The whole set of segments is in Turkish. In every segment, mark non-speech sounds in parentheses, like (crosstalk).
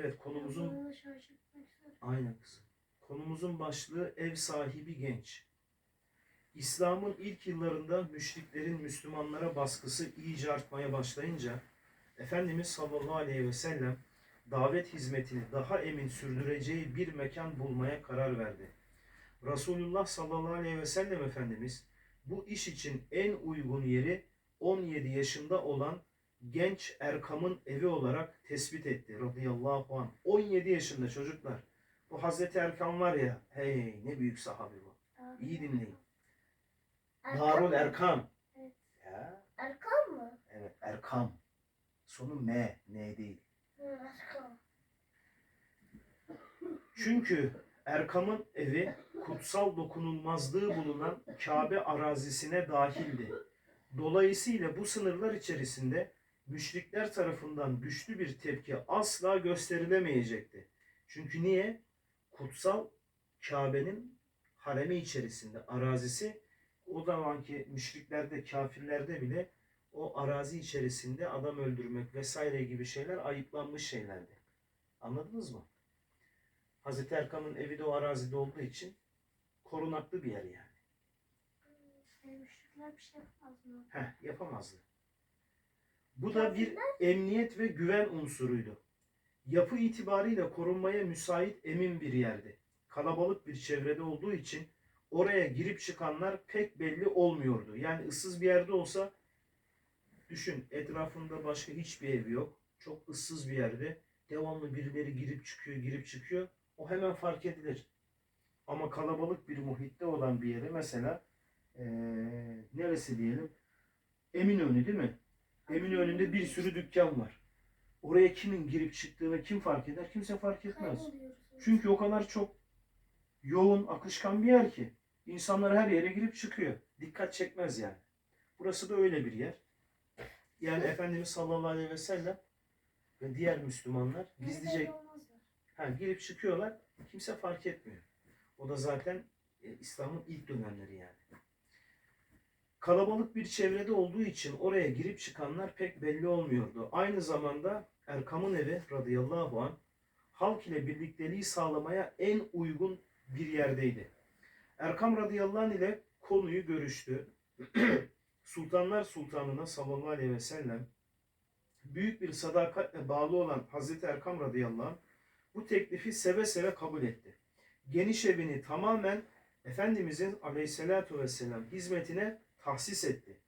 Evet konumuzun aynen kızım. Konumuzun başlığı ev sahibi genç. İslam'ın ilk yıllarında müşriklerin Müslümanlara baskısı iyice artmaya başlayınca Efendimiz sallallahu aleyhi ve sellem davet hizmetini daha emin sürdüreceği bir mekan bulmaya karar verdi. Resulullah sallallahu aleyhi ve sellem Efendimiz bu iş için en uygun yeri 17 yaşında olan genç Erkam'ın evi olarak tespit etti radıyallahu anh. 17 yaşında çocuklar. Bu Hazreti Erkam var ya, hey ne büyük sahabe bu. Abi. İyi dinleyin. Erkan Darul? Erkam. Evet. Ya, Erkan mı? evet Erkam. Sonu M, N değil. Hı, Erkan. Çünkü Erkam'ın evi kutsal dokunulmazlığı bulunan Kabe arazisine dahildi. Dolayısıyla bu sınırlar içerisinde müşrikler tarafından güçlü bir tepki asla gösterilemeyecekti. Çünkü niye? Kutsal Kabe'nin haremi içerisinde arazisi o zamanki müşriklerde, kafirlerde bile o arazi içerisinde adam öldürmek vesaire gibi şeyler ayıplanmış şeylerdi. Anladınız mı? Hazreti Erkam'ın evi de o arazide olduğu için korunaklı bir yer yani. Şey, müşrikler bir şey yapmaz mı? Heh, yapamazdı. Bu da bir emniyet ve güven unsuruydu. Yapı itibariyle korunmaya müsait emin bir yerdi. Kalabalık bir çevrede olduğu için oraya girip çıkanlar pek belli olmuyordu. Yani ıssız bir yerde olsa düşün etrafında başka hiçbir ev yok. Çok ıssız bir yerde. Devamlı birileri girip çıkıyor, girip çıkıyor. O hemen fark edilir. Ama kalabalık bir muhitte olan bir yere mesela eee, neresi diyelim? Eminönü değil mi? Eminönü'nde bir sürü dükkan var. Oraya kimin girip çıktığını kim fark eder? Kimse fark etmez. Çünkü o kadar çok yoğun, akışkan bir yer ki. İnsanlar her yere girip çıkıyor. Dikkat çekmez yani. Burası da öyle bir yer. Yani Efendimiz sallallahu aleyhi ve sellem ve diğer Müslümanlar gizlice ha, girip çıkıyorlar. Kimse fark etmiyor. O da zaten e, İslam'ın ilk dönemleri yani. Kalabalık bir çevrede olduğu için oraya girip çıkanlar pek belli olmuyordu. Aynı zamanda Erkam'ın evi radıyallahu anh halk ile birlikteliği sağlamaya en uygun bir yerdeydi. Erkam radıyallahu anh ile konuyu görüştü. (clears throat) Sultanlar Sultanına sallallahu aleyhi ve sellem büyük bir sadakatle bağlı olan Hazreti Erkam radıyallahu anh bu teklifi seve seve kabul etti. Geniş evini tamamen Efendimizin aleyhissalatu vesselam hizmetine tahsis etti.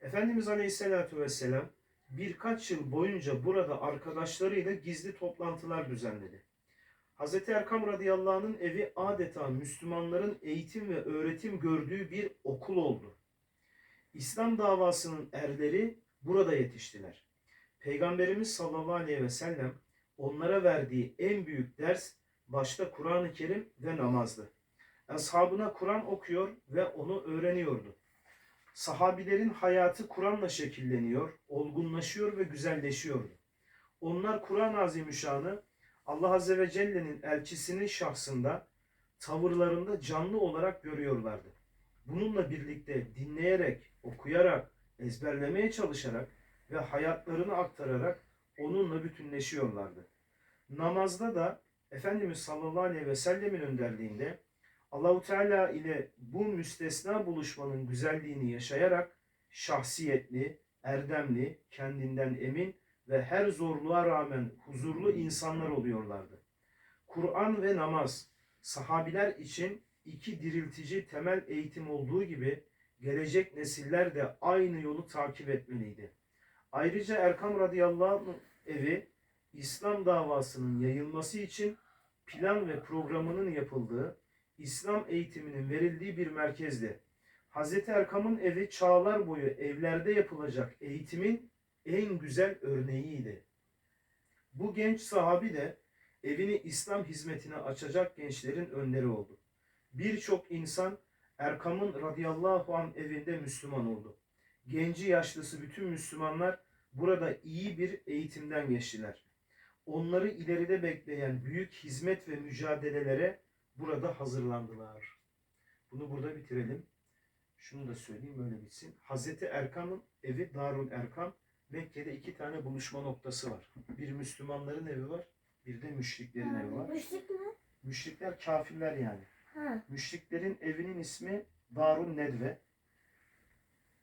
Efendimiz aleyhissalatu vesselam birkaç yıl boyunca burada arkadaşlarıyla gizli toplantılar düzenledi. Hz. Erkam radıyallahu anh'ın evi adeta Müslümanların eğitim ve öğretim gördüğü bir okul oldu. İslam davasının erleri burada yetiştiler. Peygamberimiz sallallahu aleyhi ve sellem onlara verdiği en büyük ders başta Kur'an-ı Kerim ve namazdı. Ashabına Kur'an okuyor ve onu öğreniyordu. Sahabilerin hayatı Kur'an'la şekilleniyor, olgunlaşıyor ve güzelleşiyordu. Onlar Kur'an-ı Azimüşşan'ı Allah Azze ve Celle'nin elçisinin şahsında, tavırlarında canlı olarak görüyorlardı. Bununla birlikte dinleyerek, okuyarak, ezberlemeye çalışarak ve hayatlarını aktararak onunla bütünleşiyorlardı. Namazda da Efendimiz sallallahu aleyhi ve sellemin önderliğinde Allahu Teala ile bu müstesna buluşmanın güzelliğini yaşayarak şahsiyetli, erdemli, kendinden emin ve her zorluğa rağmen huzurlu insanlar oluyorlardı. Kur'an ve namaz sahabiler için iki diriltici temel eğitim olduğu gibi gelecek nesiller de aynı yolu takip etmeliydi. Ayrıca Erkam radıyallahu anh evi İslam davasının yayılması için plan ve programının yapıldığı, İslam eğitiminin verildiği bir merkezdi. Hz. Erkam'ın evi çağlar boyu evlerde yapılacak eğitimin en güzel örneğiydi. Bu genç sahabi de evini İslam hizmetine açacak gençlerin önderi oldu. Birçok insan Erkam'ın radıyallahu anh evinde Müslüman oldu. Genci yaşlısı bütün Müslümanlar burada iyi bir eğitimden geçtiler. Onları ileride bekleyen büyük hizmet ve mücadelelere burada hazırlandılar. Bunu burada bitirelim. Şunu da söyleyeyim böyle bitsin. Hazreti Erkam'ın evi Darul Erkam. Mekke'de iki tane buluşma noktası var. Bir Müslümanların evi var. Bir de müşriklerin evi var. Müşrik mi? Müşrikler kafirler yani. Ha. Müşriklerin evinin ismi Darun Nedve.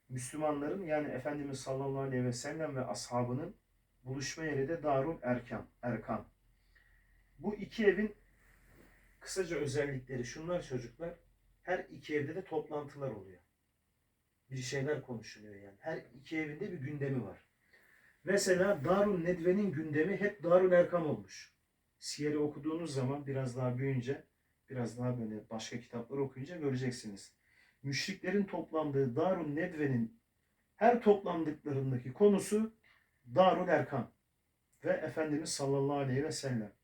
Müslümanların yani Efendimiz sallallahu aleyhi ve sellem ve ashabının buluşma yeri de Darun Erkam. Erkam. Bu iki evin kısaca özellikleri şunlar çocuklar. Her iki evde de toplantılar oluyor. Bir şeyler konuşuluyor yani. Her iki evinde bir gündemi var. Mesela Darun Nedve'nin gündemi hep Darun Erkam olmuş. Siyeri okuduğunuz zaman biraz daha büyüyünce biraz daha böyle başka kitaplar okuyunca göreceksiniz. Müşriklerin toplandığı Darun Nedve'nin her toplandıklarındaki konusu Darul Erkam ve Efendimiz sallallahu aleyhi ve sellem.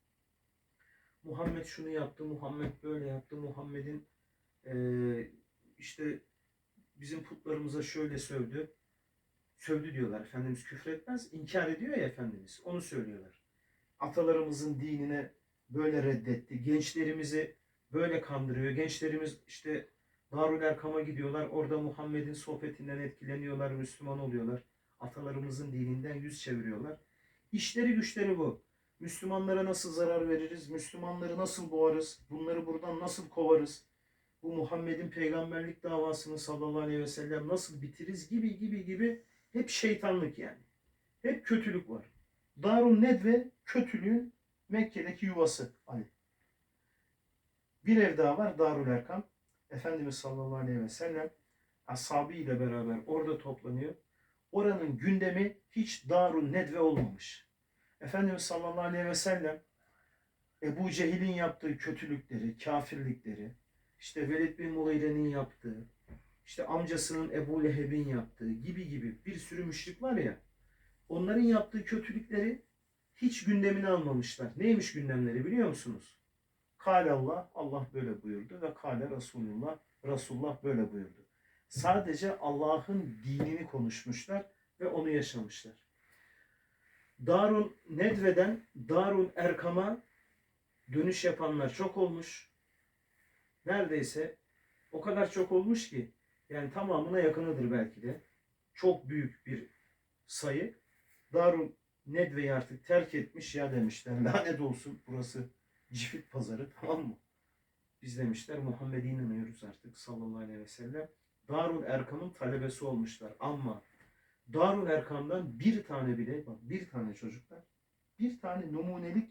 Muhammed şunu yaptı, Muhammed böyle yaptı, Muhammed'in eee, işte bizim putlarımıza şöyle sövdü. Sövdü diyorlar. Efendimiz küfretmez. inkar ediyor ya Efendimiz. Onu söylüyorlar. Atalarımızın dinine böyle reddetti. Gençlerimizi böyle kandırıyor. Gençlerimiz işte Darül Erkam'a gidiyorlar. Orada Muhammed'in sohbetinden etkileniyorlar. Müslüman oluyorlar. Atalarımızın dininden yüz çeviriyorlar. İşleri güçleri bu. Müslümanlara nasıl zarar veririz? Müslümanları nasıl boğarız? Bunları buradan nasıl kovarız? Bu Muhammed'in peygamberlik davasını sallallahu aleyhi ve sellem nasıl bitiririz gibi gibi gibi hep şeytanlık yani. Hep kötülük var. Darun Nedve kötülüğün Mekke'deki yuvası Ali. Bir ev daha var Darul Erkam. Efendimiz sallallahu aleyhi ve sellem ashabı ile beraber orada toplanıyor. Oranın gündemi hiç Darun Nedve olmamış. Efendimiz sallallahu aleyhi ve sellem Ebu Cehil'in yaptığı kötülükleri, kafirlikleri, işte Velid bin Mughire'nin yaptığı, işte amcasının Ebu Leheb'in yaptığı gibi gibi bir sürü müşrik var ya, onların yaptığı kötülükleri hiç gündemine almamışlar. Neymiş gündemleri biliyor musunuz? Kale Allah, Allah böyle buyurdu ve kale Resulullah, Resulullah böyle buyurdu. Sadece Allah'ın dinini konuşmuşlar ve onu yaşamışlar. Darun Nedve'den Darun Erkam'a dönüş yapanlar çok olmuş. Neredeyse o kadar çok olmuş ki yani tamamına yakınıdır belki de. Çok büyük bir sayı. Darun Nedve'yi artık terk etmiş ya demişler. Lanet olsun burası Cifit pazarı tamam mı? Biz demişler Muhammed'e inanıyoruz artık sallallahu aleyhi ve sellem. Darul Erkam'ın talebesi olmuşlar ama Darul Erkam'dan bir tane bile bak bir tane çocuklar bir tane numunelik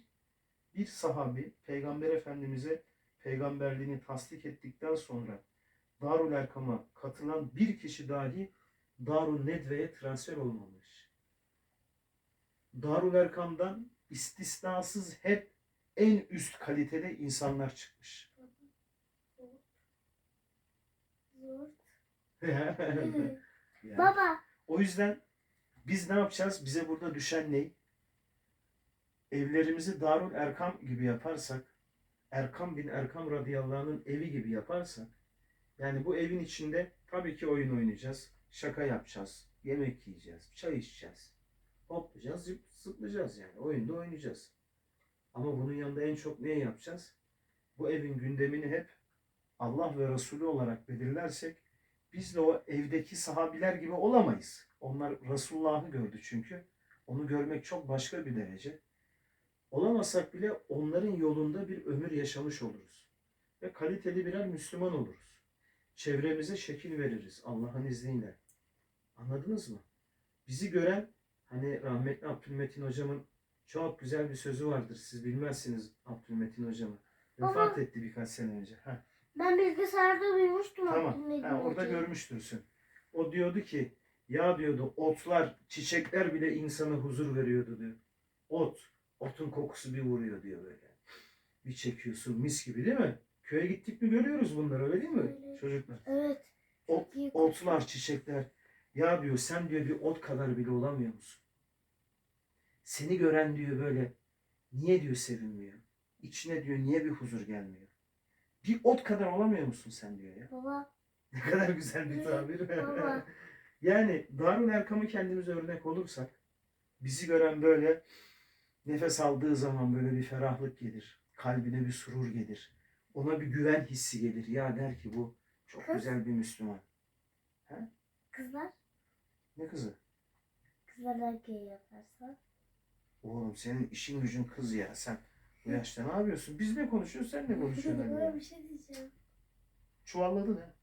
bir sahabi Peygamber Efendimiz'e peygamberliğini tasdik ettikten sonra Darul Erkam'a katılan bir kişi dahi Darul Nedve'ye transfer olmamış. Darul Erkam'dan istisnasız hep en üst kalitede insanlar çıkmış. (laughs) Yani Baba. O yüzden biz ne yapacağız? Bize burada düşen ne? Evlerimizi Darul Erkam gibi yaparsak, Erkam bin Erkam radıyallahu anh'ın evi gibi yaparsak, yani bu evin içinde tabii ki oyun oynayacağız, şaka yapacağız, yemek yiyeceğiz, çay içeceğiz, hoplayacağız, zıp- zıplayacağız yani, oyunda oynayacağız. Ama bunun yanında en çok ne yapacağız? Bu evin gündemini hep Allah ve Resulü olarak belirlersek biz de o evdeki sahabiler gibi olamayız. Onlar Resulullah'ı gördü çünkü. Onu görmek çok başka bir derece. Olamasak bile onların yolunda bir ömür yaşamış oluruz. Ve kaliteli birer Müslüman oluruz. Çevremize şekil veririz Allah'ın izniyle. Anladınız mı? Bizi gören, hani rahmetli Abdülmetin hocamın çok güzel bir sözü vardır. Siz bilmezsiniz Abdülmetin hocamı. Vefat Baba. etti birkaç sene önce. Heh. Ben bilgisayarda duymuştum. Tamam. Ha, orada Hoca'yı. görmüştürsün. O diyordu ki ya diyordu otlar, çiçekler bile insana huzur veriyordu diyor. Ot, otun kokusu bir vuruyor diyor böyle. Bir çekiyorsun mis gibi değil mi? Köye gittik mi görüyoruz bunları öyle değil mi Evet. çocuklar? Evet. Ot, otlar, çiçekler. Ya diyor sen diyor bir ot kadar bile olamıyor musun? Seni gören diyor böyle niye diyor sevinmiyor? İçine diyor niye bir huzur gelmiyor? Bir ot kadar olamıyor musun sen diyor ya. Baba. Ne kadar güzel bir tabir. baba. (laughs) yani Darul Erkam'ı kendimize örnek olursak bizi gören böyle nefes aldığı zaman böyle bir ferahlık gelir. Kalbine bir surur gelir. Ona bir güven hissi gelir. Ya der ki bu çok Kız. güzel bir Müslüman. Kızlar. Ne kızı? Kızlar erkeği yaparsa. Oğlum senin işin gücün kız ya. Sen Bu yaşta ne yapıyorsun? Biz ne konuşuyoruz sen ne konuşuyorsun? Anne? bir şey diyeceğim. Çuvalladı ne?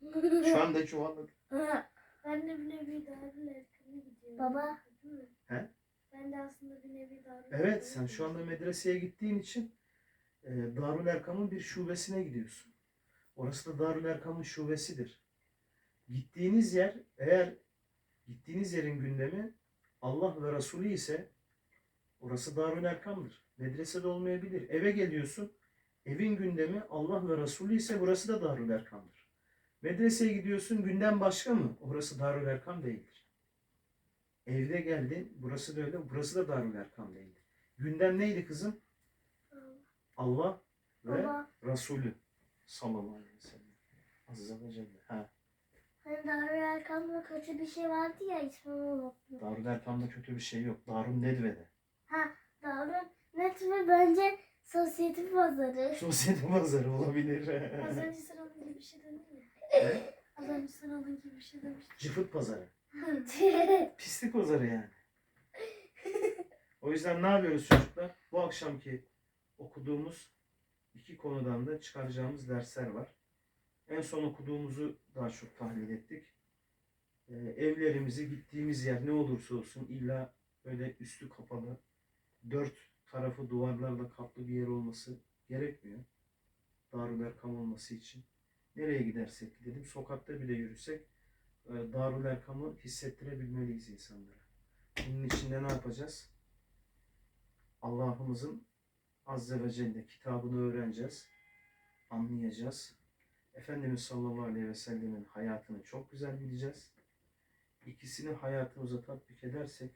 (laughs) Şu anda çuvalladı. Ben de bir nevi Darül Erkam'a gidiyorum. Baba. Değil mi? He? Ben de aslında bir nevi Darül Evet sen şu anda medreseye gittiğin için e, Darül Erkam'ın bir şubesine gidiyorsun. Orası da Darül Erkam'ın şubesidir. Gittiğiniz yer eğer gittiğiniz yerin gündemi Allah ve Resulü ise orası Darül Erkam'dır. Medrese de olmayabilir. Eve geliyorsun. Evin gündemi Allah ve Resulü ise burası da Darül Erkam'dır. Medreseye gidiyorsun gündem başka mı? Orası Darül Erkam değildir. Evde geldin. Burası da öyle. Burası da Darül Erkam değildir. Gündem neydi kızım? Allah ve Baba. Resulü sallallahu aleyhi ve sellem. Celle. Ha. Hani Darül Erkam'da kötü bir şey vardı ya ismini unuttum. Darül Erkam'da kötü bir şey yok. Darül Nedve'de. Darül Netmi bence sosyete pazarı. (laughs) Sosyete pazarı olabilir. Az (laughs) önce sen onun gibi bir şey dedin ya. Ne? Az önce sen onun gibi bir şey demiştin. Cıfıt pazarı. (laughs) Pislik pazarı yani. O yüzden ne yapıyoruz çocuklar? Bu akşamki okuduğumuz iki konudan da çıkaracağımız dersler var. En son okuduğumuzu daha çok tahlil ettik. Ee, evlerimizi gittiğimiz yer ne olursa olsun illa öyle üstü kapalı, dört tarafı duvarlarla kaplı bir yer olması gerekmiyor. Darül Erkam olması için. Nereye gidersek gidelim, sokakta bile yürüsek e, Darül Erkam'ı hissettirebilmeliyiz insanlara. Bunun için de ne yapacağız? Allah'ımızın Azze ve Celle kitabını öğreneceğiz, anlayacağız. Efendimiz sallallahu aleyhi ve sellemin hayatını çok güzel bileceğiz. İkisini hayatımıza tatbik edersek,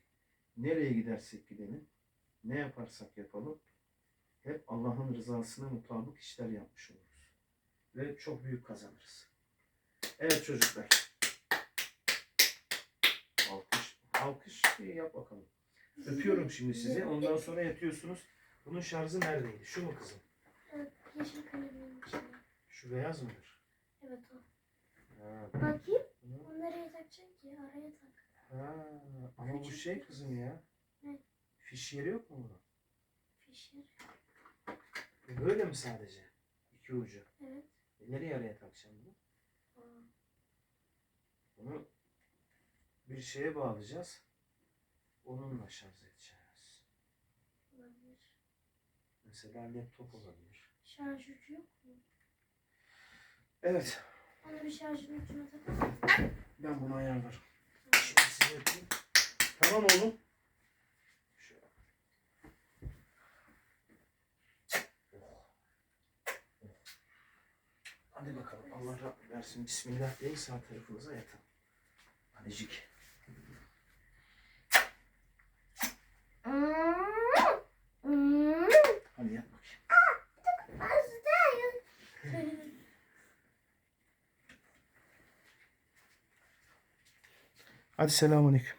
nereye gidersek gidelim, ne yaparsak yapalım, hep Allah'ın rızasına mutabık işler yapmış oluruz. Ve çok büyük kazanırız. Evet çocuklar. Alkış, alkış yap bakalım. Öpüyorum şimdi sizi. Ondan sonra yatıyorsunuz. Bunun şarjı neredeydi? Şu mu kızım? Evet, yeşil kalemin içinde. Şu beyaz mıdır? Evet o. Ha, Bakayım. nereye takacaksın ki? Araya tak. ha, ama bu şey kızım ya. Fiş yeri yok mu bunun? Fişer. E, Böyle mi sadece? İki ucu. Evet. E, nereye araya takacağım bunu? Aa, Bunu bir şeye bağlayacağız. Onunla şarj edeceğiz. olabilir. Mesela laptop olabilir. Şarj ucu yok mu? Evet. Onu bir şarjın ucuna takar mısın? Ben bunu ayarlarım. Şimdi size yapayım. Tamam oğlum. Hadi bakalım. Allah Rabbim versin. Bismillah deyin sağ tarafınıza yatın. Hadicik. Hadi yat bakayım. Hadi selamun aleyküm.